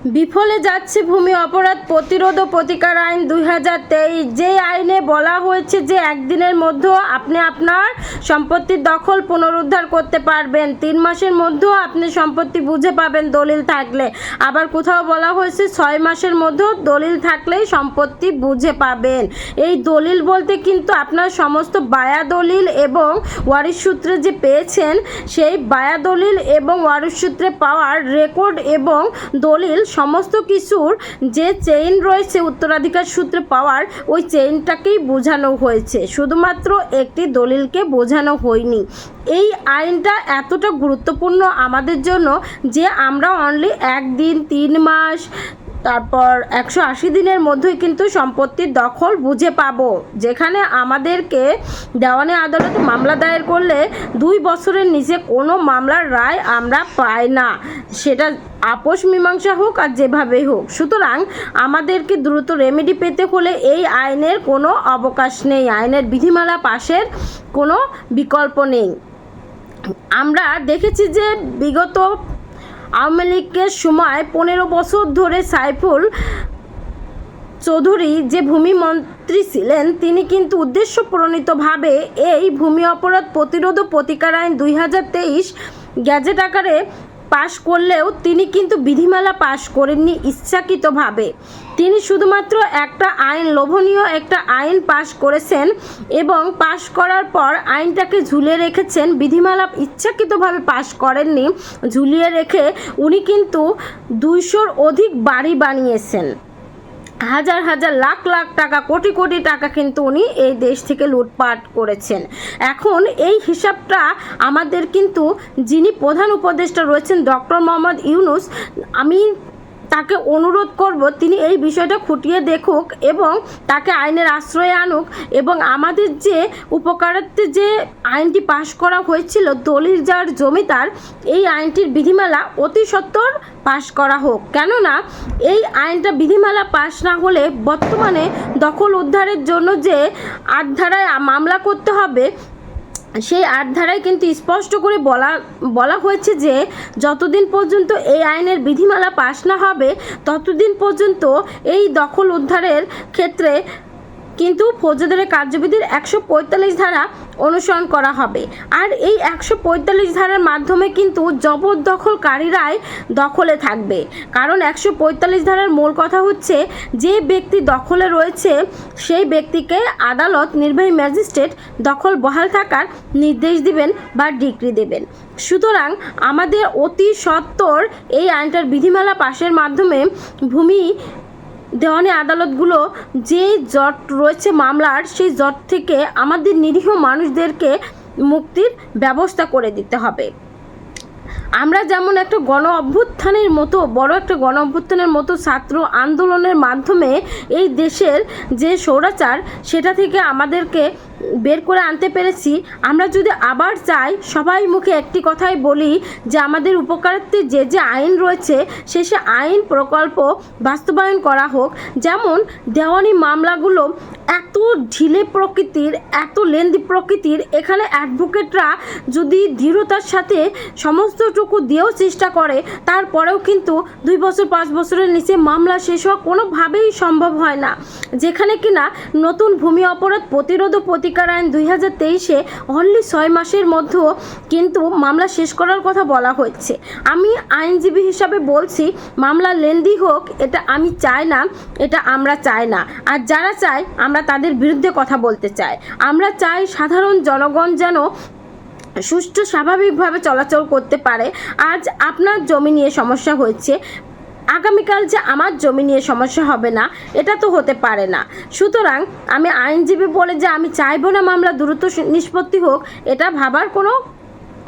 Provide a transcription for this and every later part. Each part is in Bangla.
বিফলে যাচ্ছে ভূমি অপরাধ প্রতিরোধ ও প্রতিকার আইন দুই হাজার তেইশ। যে আইনে বলা হয়েছে যে একদিনের মধ্যে আপনি আপনার সম্পত্তির দখল পুনরুদ্ধার করতে পারবেন। তিন মাসের মধ্যেও আপনি সম্পত্তি বুঝে পাবেন দলিল থাকলে। আবার কোথাও বলা হয়েছে ছয় মাসের মধ্যেও দলিল থাকলেই সম্পত্তি বুঝে পাবেন। এই দলিল বলতে কিন্তু আপনার সমস্ত বায়া দলিল এবং ওয়ারিশ সূত্রে যে পেয়েছেন, সেই বায়া দলিল এবং ওয়ারিশ সূত্রে পাওয়ার রেকর্ড এবং দলিল সমস্ত কিছুর যে চেইন রয়েছে উত্তরাধিকার সূত্রে পাওয়ার, ওই চেইনটাকেই বোঝানো হয়েছে। শুধুমাত্র একটি দলিলকে বোঝানো হয়নি। এই আইনটা এতটা গুরুত্বপূর্ণ আমাদের জন্য যে আমরা অনলি একদিন, তিন মাস, তারপর একশো আশি দিনের মধ্যেই কিন্তু সম্পত্তির দখল বুঝে পাবো। যেখানে আমাদেরকে দেওয়ানি আদালতে মামলা দায়ের করলে দুই বছরের নিচে কোনো মামলার রায় আমরা পাই না। সেটা আপোষ মীমাংসা হোক আর যেভাবেই হোক। সুতরাং আমাদেরকে দ্রুত রেমেডি পেতে হলে এই আইনের কোনো অবকাশ নেই। আইনের বিধিমালা পাশের কোনো বিকল্প নেই। আমরা দেখেছি যে বিগত আওয়ামী লীগের সময় পনেরো বছর ধরে সাইফুল চৌধুরী যে ভূমি মন্ত্রী ছিলেন, তিনি কিন্তু উদ্দেশ্য প্রণীতভাবে এই ভূমি অপরাধ প্রতিরোধ প্রতিকার আইন দুই হাজার তেইশ গ্যাজেট আকারে পাশ করলেও তিনি কিন্তু বিধিমালা পাশ করেননি ইচ্ছাকৃতভাবে। তিনি শুধুমাত্র একটা আইন, লোভনীয় একটা আইন পাশ করেছেন এবং পাশ করার পর আইনটাকে ঝুলিয়ে রেখেছেন, বিধিমালা ইচ্ছাকৃতভাবে পাশ করেননি, ঝুলিয়ে রেখে উনি কিন্তু দুইশোর অধিক বাড়ি বানিয়েছেন। হাজার হাজার লাখ লাখ টাকা, কোটি কোটি টাকা কিন্তু উনি এই দেশ থেকে লুটপাট করেছেন। এখন এই হিসাবটা আমাদের কিন্তু যিনি প্রধান উপদেষ্টা রয়েছেন ডক্টর মোহাম্মদ ইউনুস, আমি তাকে অনুরোধ করব, তিনি এই বিষয়টা খুঁটিয়ে দেখুক এবং তাকে আইনের আশ্রয়ে আনুক এবং আমাদের যে উপকারার্থে যে আইনটি পাশ করা হয়েছিল, দলিল যার জমিদার এই আইনটির বিধিমালা অতি সত্বর পাশ করা হোক। কেননা, এই আইনটা বিধিমালা পাশ না হলে বর্তমানে দখল উদ্ধারের জন্য যে আট ধারায় মামলা করতে হবে সেই আট ধারায় কিন্তু স্পষ্ট করে বলা বলা হয়েছে যে যতদিন পর্যন্ত এই আইনের বিধিমালা পাশ না হবে, ততদিন পর্যন্ত এই দখল উদ্ধারের ক্ষেত্রে কিন্তু ফৌজদারের কার্যবিধির একশো পঁয়তাল্লিশ ধারা অনুসরণ করা হবে। আর এই একশো পঁয়তাল্লিশ ধারার মাধ্যমে কিন্তু জবরদখলকারীরাই দখলে থাকবে। কারণ একশো পঁয়তাল্লিশ ধারার মূল কথা হচ্ছে, যে ব্যক্তি দখলে রয়েছে, সেই ব্যক্তিকে আদালত, নির্বাহী ম্যাজিস্ট্রেট দখল বহাল থাকার নির্দেশ দিবেন বা ডিগ্রি দেবেন। সুতরাং আমাদের অতি সত্বর এই আইনটার বিধিমালা পাশের মাধ্যমে ভূমি দেওয়ানি আদালতগুলো যে জট রয়েছে মামলার, সেই জট থেকে আমাদের নিরীহ মানুষদেরকে মুক্তির ব্যবস্থা করে দিতে হবে। আমরা যেমন একটা গণ অভ্যুত্থানের মতো, বড় একটা গণ অভ্যুত্থানের মতো ছাত্র আন্দোলনের মাধ্যমে এই দেশের যে সৌরাচার সেটা থেকে আমাদেরকে বের করে আনতে পেরেছি। আমরা যদি আবার চাই, সবাই মুখে একটি কথাই বলি যে আমাদের উপকারার্থে যে যে আইন রয়েছে, সে সে আইন প্রকল্প বাস্তবায়ন করা হোক। যেমন দেওয়ানি মামলাগুলো এত ঢিলে প্রকৃতির, এত লেন্দি প্রকৃতির, এখানে অ্যাডভোকেটরা যদি দৃঢ়তার সাথে সমস্তটুকু দিয়েও চেষ্টা করে, তারপরেও কিন্তু দুই বছর, পাঁচ বছরের নিচে মামলা শেষ হওয়া কোনোভাবেই সম্ভব হয় না। যেখানে কিনা নতুন ভূমি অপরাধ প্রতিরোধ ও প্রতিকার আইন দুই হাজার তেইশে অনলি ছয় মাসের মধ্যেও কিন্তু মামলা শেষ করার কথা বলা হচ্ছে আমি আইনজীবী হিসাবে বলছি, মামলা লেন্দি হোক, এটা আমি চাই না, এটা আমরা চাই না। আর যারা চায়, আমরা তাদের বিরুদ্ধে কথা বলতে চাই। আমরা চাই সাধারণ জনগণ যেন সুষ্ঠু, স্বাভাবিকভাবে চলাচল করতে পারে। আজ আপনার জমি নিয়ে সমস্যা হয়েছে আগামীকাল যে আমার জমি নিয়ে সমস্যা হবে না, এটা তো হতে পারে না। সুতরাং আমি আইনজীবী বলে যে আমি চাইব না মামলা দ্রুত নিষ্পত্তি হোক, এটা ভাবার কোনো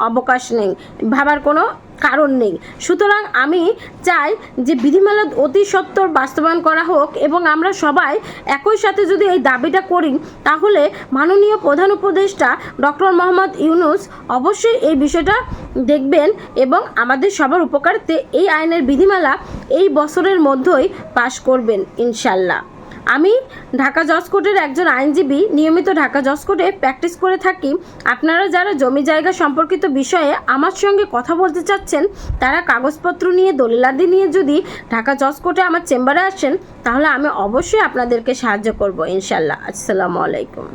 অবকাশ নেই, ভাবার কোনো কারণ নেই। সুতরাং আমি চাই যে বিধিমালা অতি সত্বর বাস্তবায়ন করা হোক এবং আমরা সবাই একই সাথে যদি এই দাবিটা করি, তাহলে মাননীয় প্রধান উপদেষ্টা ডক্টর মোহাম্মদ ইউনুস অবশ্যই এই বিষয়টা দেখবেন এবং আমাদের সবার উপকারতে এই আইনের বিধিমালা এই বছরের মধ্যেই পাশ করবেন, ইনশাল্লাহ। আমি ঢাকা জজ কোর্টের একজন আইনজীবী, নিয়মিত ঢাকা জজ কোর্টে প্র্যাকটিস করে থাকি। আপনারা যারা জমি জায়গা সম্পর্কিত বিষয়ে আমার সঙ্গে কথা বলতে চাচ্ছেন, তারা কাগজপত্র নিয়ে, দলিলাদি নিয়ে যদি ঢাকা জজ কোর্টে আমার চেম্বারে আসেন, তাহলে আমি অবশ্যই আপনাদেরকে সাহায্য করব ইনশাল্লাহ আসসালামু আলাইকুম।